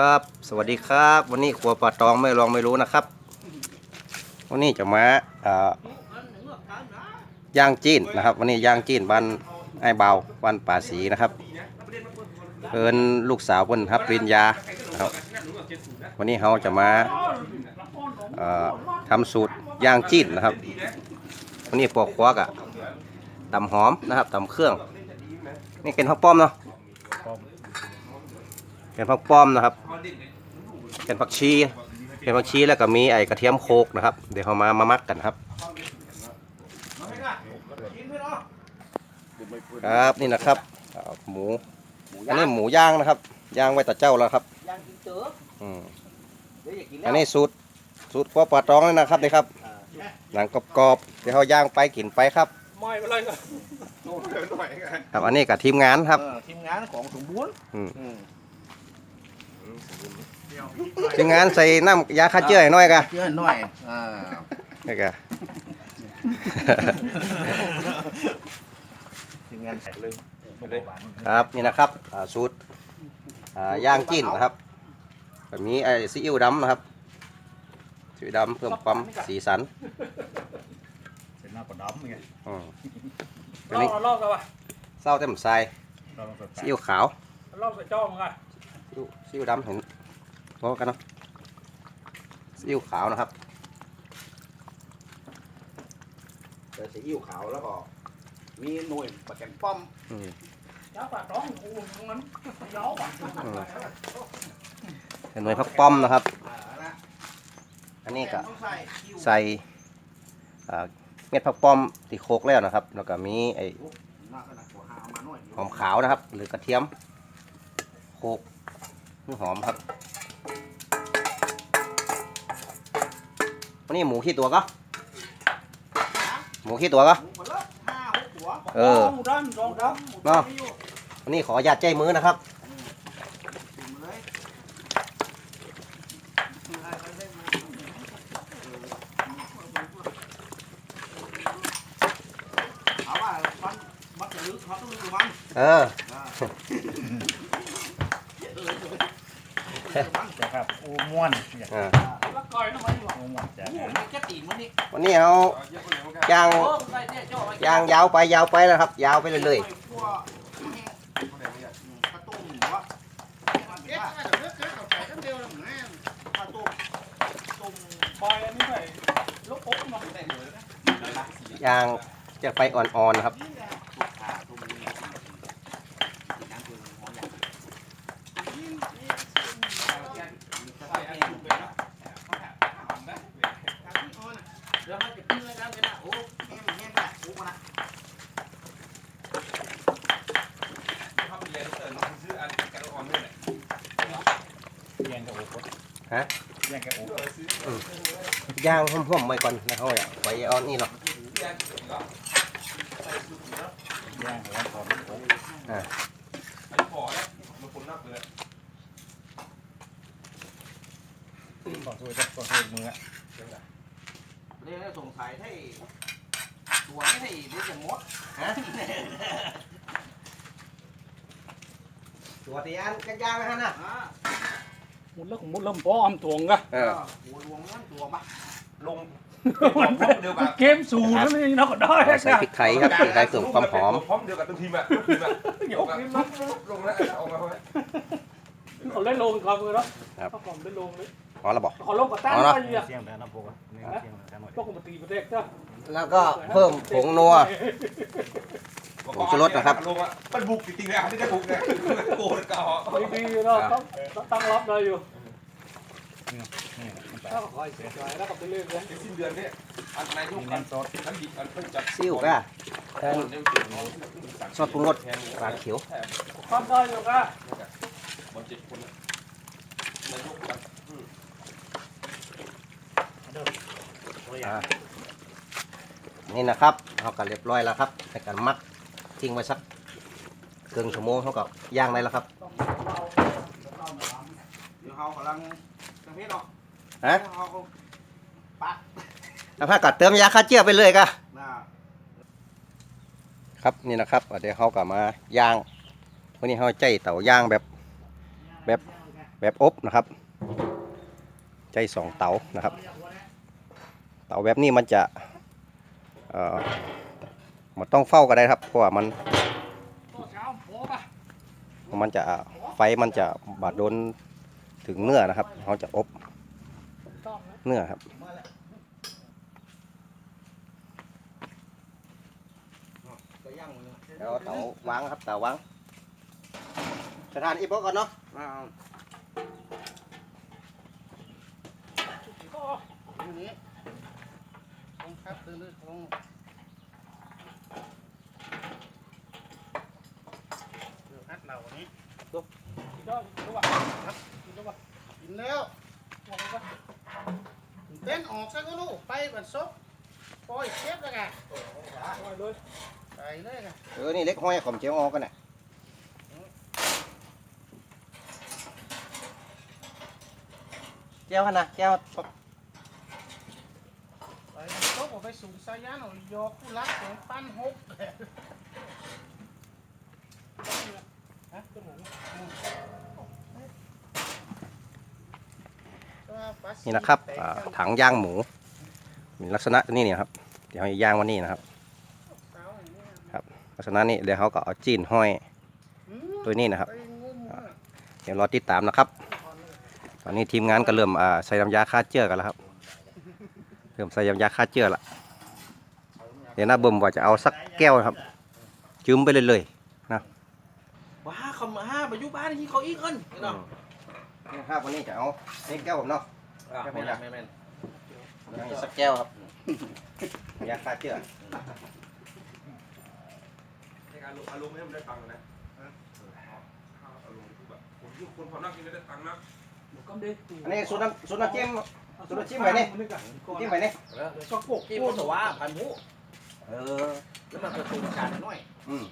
ครับ สวัสดีครับ วันนี้ครัวปลาตองไม่ลองไม่รู้นะครับ วันนี้จะมาอ่อย่างจีนนะครับ วันนี้ย่างจีนบ้านไอ้เบาบ้านป่าสีนะครับเพิ่นลูกสาวเพิ่นรับปริญญานะครับ วันนี้เราจะมาอ่อทำสูตรย่างจีนนะครับ วันนี้ปอกควักอะตำหอมนะครับตำเครื่อง นี่เป็นผักป้อมเนาะ เป็นผักป้อมนะครับเป็นผักชีเป็นผักชีแล้วก็มีไอ้กระเทียมโคกนะครับ เดี๋ยวเรามามามักกันครับครับนี่นะครับอ่าหมูอันนี้หมูย่างนะครับย่างไว้แต่เจ้าแล้วครับย่างกินเต๋ออืมเดี๋ยวอย่ากินแล้อัวนนี้สูตรสูตรพวกปลาตองนี่นะครับนี่ครับหนังกรอบๆเดี๋ยวเขาย่างไปกินไปครับไม่เป็นไรก็ครับอันนี้กับทีมงานครับเออทีมงานของสมบูรณ์อืมอืม ทีมงานใส่น้ำยาฆ่าเชื้อให้หน่อยกะเชื่อหน่อยอ่านี่กะ ทีมงานใส่เลยครับนี่นะครับอ่าสูตรอ่าย่างจีนนะครับ แบบนี้ไอ้ซีอิ๊วดำนะครับซีอิ๊วดำเพิ่มความสีสันเป็นหน้าปลาดำไงอืมตัวเล่านี้เล่ากันวะเศร้าเต็มใส่เราลองใส่ซีอิ๊วขาวเล่าใส่จ้อมึงอะ ซีอิ๊วซีอิ๊วดำเห็นพอกันเนาะซีอิ๊วขาวนะครับเจอสีอิ้วขาวแล้วก็มีหน่วยประกันป้อมอืมจ้าปลาดองกูตรงนั้นเย้าป่ะอืมเป็นหน่วยพักป้อมนะครับ อ่านะอันนี้ก็ ต้องใส่อิ้วใส่อ่าเม็ดผักป้อมที่โคกแล้วนะครับ แล้วก็มีไอ้มากขนาดหัวหาเอามาหน่อยเดียวหอมขาวนะครับ หรือกระเทียมโคกนี่ หอมครับ วันนี้หมูขี้ตัวก็ หมูขี้ตัวก็หมูคนละห้าหกหัวเออหมูดำสองดเนาะวันนี้ขออนุญาตใจมือนะครับถึงเลยเอาว่ามั นมันจะลึกเขาต้องลึกกว่ามันเอออ่าำครับอูม้วนอยากอ่าแล้วก้อยทำไมวะอูม้วนจ้ะโอ้มันจะตีมันนี่วันนี้เอาย่างโอ้ใส่เนี่ยเจ้าไว้ย่างยาวไปยาวไปแล้วครับ ยาวไปเรื่อยพวกแห้งกระตุ้มวะเอ๊ะเดี๋ยวเกิดเอาไปกันเดียวแล้วแม่กระตุ้มตุ้ม บอยอันนี้ไปลบปุ๊บมา แต่เลยนะ ๆย่างจะไปอ่อนๆนะครับ อ่าตุ้มนี่น้ำคือหอมใหญ่เดี๋ยวมันจะขึ้นเลยนะเวลาโอ้แห้งแห้งแบบโอ้มาละ แย่งกับโอ้คนฮะแย่งกับโอ้ย่างห่มๆไว้ก่อนแล้วเขาอย่าไว้อ่อนนี่หรอกแย่งหัวคอโอ้ก่อนช่วยก่อนช่วยมืออะเรียกสงสัยให้ตัวไม่ให้เดี๋ยวจะมดฮะตัวตีอันกันย่างนะฮะนะ อ่ามุดแล้วมุดเริ่มป้อมถ่วงกะเออ หัวรวงนั่นตัวปะเกมสูนแล้วนี่เราก็ได้ใส่พริกไทยครับพริกไทยเสริมความหอมพร้อมเดียวกับทุกทีมอะทุกทีมอะยกนี่ลงลงแล้วเอามาเขาเล่นลงครับเลยเนาะเขาผมเล่นลงเลยพอแล้วบอกเขาลงกับตั้งไปอะเสียงแล้วนะพวกอะนี่เสียงแล้วหน่อยพวกผมตีประเทศจ้ะแล้วก็เพิ่มผงนัว ผงชูรสนะครับลงอะมันบุกจริงๆเลยอะไม่ได้บุกไงโกรธเก่าดีๆเราต้องตั้งรับได้อยู่นี่มันแปลถ้าคอยเสียใจแล้วก็ไปเรื่อยเลยสิ้นเดือนนี้อันในทุกมีอันน้ำซอสทั้งดิบอันเพิ่งจัดซิ่วก็แทนซอสปรุงรสแทนปลาเขียวความได้อยู่ก็บอลเจ็ดคนนายกจัดอ่านี่นะครับเขาก็เรียบร้อยแล้วครับในการมัก ทิ้งไว้สักครึ่งชั่วโมงเขาก็ย่างได้แล้วครับเดี๋ยวเขากำลังจังเพชรเนาะฮะเขาปัดแล้วถ้ากัดเติมยาฆ่าเชื้อไปเลยก็น่ะครับนี่นะครับเดี๋ยวเขาก็มาย่างวันนี้เขาใจเต่าย่างแบบแบบแบบอบนะครับใช้สองเตานะครับ เตาแบบนี้มันจะเอ่อ มันต้องเฝ้าก็ได้ครับ เพราะว่ามัน มันจะไฟมันจะบาดโดนถึงเนื้อนะครับเขาจะอบเนื้อครับก็ย่างมือแล้วเตาวางครับเตาวางสถานอีกก่อนเนาะตรงนี้ตรงครับเดินเลยตรงเดี๋ยวฮัดเราอันนี้ ยอดรู้ป่ะรู้ป่ะกินแล้วบอกว่าเต้นออกซะก็ลูกไปบัดซบปล่อยเชฟแล้วไงปล่อยเลยไปเลยไงเออ นี่เล็กห้อยขอมเจียวออกกันน่ะเจียวขนาดเจียวไปบัดซบออกไปสูงสายยานเอายอกผู้รักของปั้นหก ฮะตรงไหนนี่นะครับอ่าถังย่างหมูมีลักษณะนี่เนี่ยครับ เดี๋ยวเขาจะย่างวันนี้นะครับ ครับ ลักษณะนี้เดี๋ยวเขาก็เอาจีนห้อยตัวนี้นะครับไปงมอะเดี๋ยวรอติดตามนะครับ ตอนนี้ทีมงานก็เริ่มอ่าใส่น้ำยาฆ่าเชื้อกันแล้วครับ เริ่มใส่น้ำยาฆ่าเชื้อละเดี๋ยวน้าเบิ่มว่าจะเอาสักแก้วนะครับ จืมไปเลยเลย ว้าเขามาห้า ไปอยู่บ้านที่เขาอีกคนเนาะนี่ครับวันนี้จะเอานี่แก้วผมเนาะไม่แม่นไม่แม่นยังสักแก้วครับยาฆ่าเชื้อในการอารมณ์ให้มันได้ตังค์นะอารมณ์แบบผมยุ่งคนพอนักกินได้ตังค์นะก็ได้อันนี้สูตรน้ำสูตรน้ำจิ้มสูตรจิ้มไว้นี่จิ้มไปนี่ก็โกกที่พูดว่าพันหูเออแล้วมันก็สูงการน้อย อืม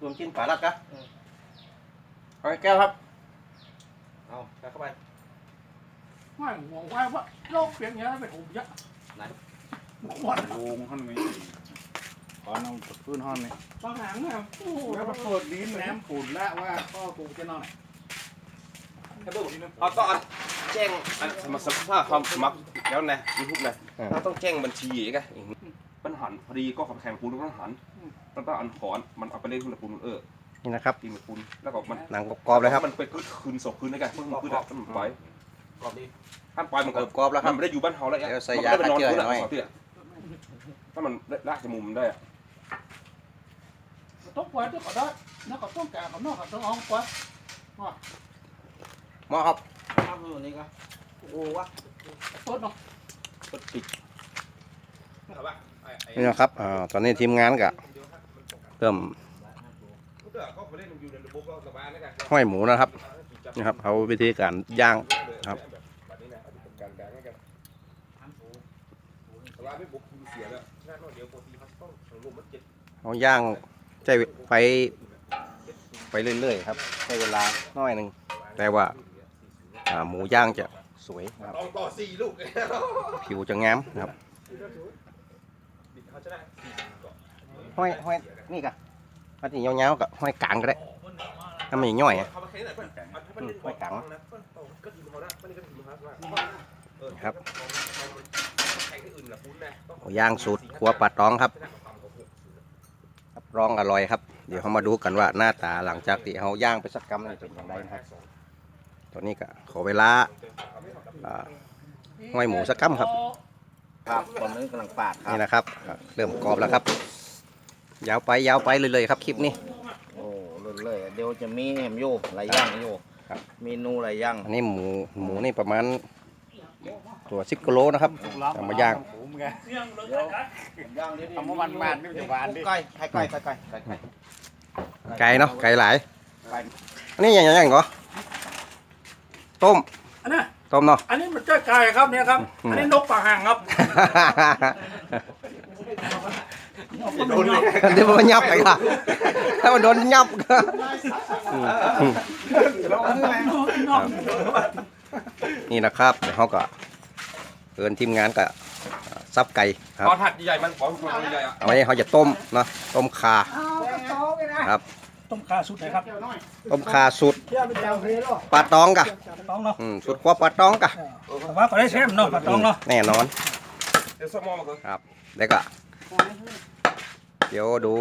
รวมจิ้มปลาลัดกะ เอาแก้วครับ เอาเข้าไป ไม่ห่วงว่าว่าโลกเปลี่ยนอย่างนี้เป็นผมเยอะไหน หมดโงห้องนี้ขอน้องพื้นห้องนี้บางหางเนี่ยโอ้โหแล้วมาเปิดลิ้นแหนมฝุ่นแล้วว่าพ่อกูจะนอนเอาต้องแจ้งสมัครสภาพความสมัครแล้วนะยูทูบนะเราต้องแจ้งบัญชีอีกอะมันหันพอดีก็ขับแข่งปูนต้องหันต้องต้องอันขอนมันเอาไปเล่นคุณปูนเออ นี่นะครับ ตีมันปูนแล้วก็มันหนังกรอบๆเลยครับ มันไปคืนศพคืนได้กันเพิ่งคืนอะมันไปกรอบดีท่านปล่อยมันก็กรอบๆแล้วคมัรับนไม่ได้อยู่บ้านเฮาแล้วเดี๋ยวใส่มันยาก็ได้ไปนอนฆ่าเชื้อพื้นหน่อยอะถ้ามันลากจมูกมันได้อะต้องปล่อยต้องก็ได้แล้วก็ต้องแก่กับนอกก็ต้องเอาปล่อยหม้อครับทำตัวนี้ก็โอ้วะเปิดเนาะนี่นะครับ อ่า ตอนนี้ทีมงานก็เริ่ม ห้อยหมูนะครับนี่ครับเขาวิธีการย่างครับเอาย่างใช้ไปไปเรื่อยๆครับใช้เวลาน้อยหนึ่งแต่ว่าอ่าหมูย่างจะสวยนะครับต้องต่อสี่ลูกผิวจะงามนะครับห้อยห้อยนี่กะ ถ้าที่ยาวๆกับห้อยกลางก็ได้ถ้ามันย่อยๆอะไม่กังครับหมูย่างสูตรครัวปลาตองครับรับรองอร่อยครับ เดี๋ยวเขามาดูกันว่าหน้าตาหลังจากที่เขาย่างไปสักกำนี่เป็นอย่างไรนะครับตอนนี้ก็ขอเวลาอ่าห้อยหมูสักกำครับครับตอนนี้กำลังปาดครับนี่นะครับอะเริ่มกรอบแล้วครับ ยาวไปยาวไปเลยๆครับคลิปนี้ โอ้เลยๆเดี๋ยวจะมีแหมโยหลายอย่างโยครับ เมนูหลายอย่างอันนี้หมูหมูนี่ประมาณตัวสิบกิโลนะครับเอามาย่างผมไงย่างเดี๋ยวทำมาวันวานนี่มันจะหวานดิไก่ไก่ไก่ไก่ไก่ไก่ไก่ไก่เนาะไก่หลายไก่อันนี้อย่างอย่างเหรอต้มอันนี้ต้มเนาะ อันนี้มันใกล้ไก่ครับเนี่ยครับอันนี้นกปากห่างครับ โดนเดี๋ยวมันยับไปค่ะถ้ามันโดนยับก็นี่นะครับเดี๋ยวเขาก็เอินทีมงานก็ซับไก่ครับขอถัดใหญ่มันขอหัวใหญ่อะเอาไว้เขาจะต้มเนาะต้มคาครับต้มขาสุดไหนครับต้มขาสุดเที่ยวไปเจ้าเฮโร่ปลาตองกะต้องเนาะอืมสุดขั้วปลาตองกะแต่ว่าก็ได้แซ่บเนาะปลาตองเนาะแน่นอนเดี๋ยวสมองมาก่อนครับแล้วก็ เดี๋ยวดู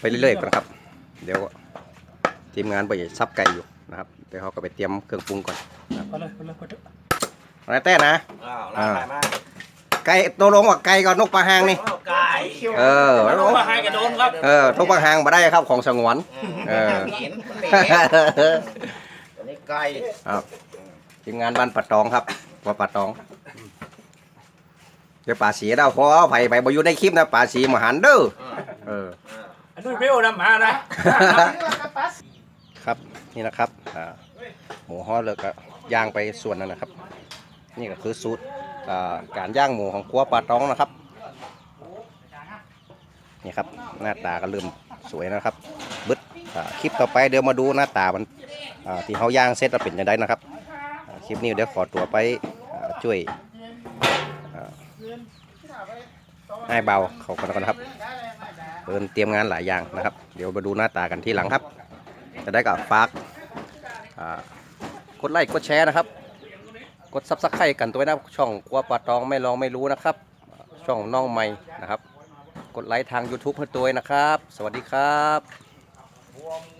ไปเรื่อยๆกันครับ เดี๋ยวทีมงานไปซับไก่อยู่นะครับเดี๋ยวเขาก็ไปเตรียมเครื่องปรุงก่อนไปเลยไปเลยไปเลยอะไรแต่นะอ้าวลาไปมาไก่ตัวลงว่าไก่กับนกปลาหางนี่ไก่เออต้องมาให้กระโดนครับ เออ นกปลาหางมาได้ครับของสงวน เออเห็นมันเหม็นอันนี้ไก่ครับทีมงานบ้านปัดตองครับว่าปัดตอง เดี๋ยวป่าสีเราพอไปไปบอยู่ในคลิปนะป่าสีมหันเด้อเอออันนี้เปรี้ยวดำมานะครับนี่นะครับอ่าหมูห่อเลิกก็ย่างไปส่วนนั้นนะครับ นี่ก็คือสูตรอ่าการย่างหมูของครัวปลาตองนะครับนี่ครับหน้าตาก็เริ่มสวยนะครับบึดอ่าคลิปต่อไปเดี๋ยวมาดูหน้าตามันอ่าที่เขาย่างเสร็จแล้วเป็นยังไงนะครับอ่าคลิปนี้เดี๋ยวขอตัวไปอ่าช่วยอ่า ให้เบาเขากันนนะครับเดินเตรียมงานหลายอย่างนะครับ เดี๋ยวมาดูหน้าตากันที่หลังครับ จะได้กับฝากกดไลค์กดแชร์นะครับ กดซับสไครต์กันตัวนะช่องครัวปลาตองไม่ลองไม่รู้นะครับ ช่องน้องใหม่นะครับ กดไลค์ทาง YouTube ให้ตัวนะครับ สวัสดีครับ